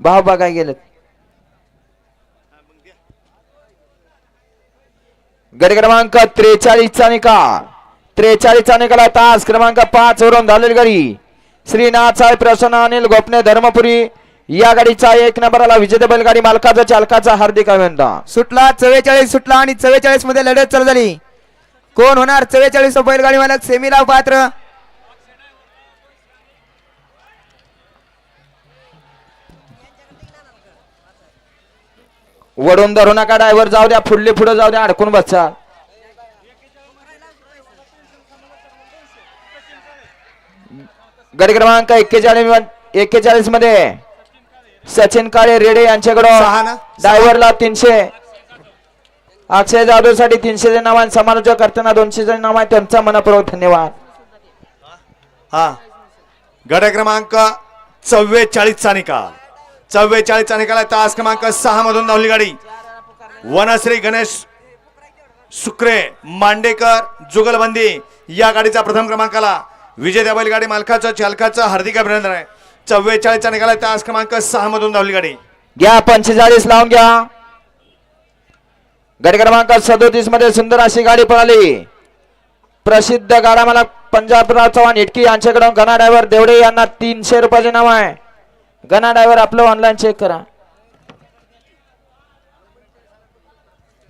भाव बघाय गेलेत. गडी क्रमांक त्रेचाळीसचा निकाल. त्रेचाळीसचा निकाल तास क्रमांक पाच वरून झालेली गाडी. श्रीनाथ साहेब प्रसन्न अनिल गोपने धर्मपुरी. या गाडीचा एक नंबरला विजेते बैलगाडी मालकाचा चालकाचा हार्दिक अभिनंदन. सुटला चव्वेचाळीस सुटला आणि चव्वेचाळीसमध्ये लढत चालू झाली. कोण होणार? चव्वेचाळीस बैलगाडी मालक सेमीला पात्र. वडून धरू नका ड्रायव्हर जाऊ द्या फुडले पुढे जाऊ द्या अडकून बसचा गडी क्रमांक एक्केचाळीस एक्केचाळीसमध्ये सचिन काळे रेडे यांच्याकडून? ड्रायव्हरला तीनशे. अक्षय जाधवसाठी तीनशे नाव आणि समालोचक करताना दोनशे नाव आहे. त्यांचा मनपूर्वक धन्यवाद. हा. गड क्रमांक चव्वेचाळीसचा निकाल. चव्वेचाळीसचा निकाला तास क्रमांक सहा मधून धावली गाडी. वनश्री गणेश सुक्रे मांडेकर जुगलबंदी या गाडीचा प्रथम क्रमांकाला. विजय त्या बैलगाडी मालकाचं चालकाचं हार्दिक अभिनंदन आहे. चव्वेचाळीसचा निकाला तास क्रमांक सहा मधून धावली गाडी. घ्या पंचेचाळीस लावून घ्या. गट क्रमांक सदोतीसमध्ये सुंदर अशी गाडी पळाली. प्रसिद्ध गाडा मला पंजाबराव चव्हाण इटकी यांच्याकडून घना ड्रायव्हर देवडे यांना तीनशे रुपयाचे नाव आहे. गणा डायव्हर आपलं ऑनलाईन चेक करा.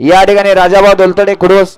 या ठिकाणी राजाभाऊ दोलतडे कुडोस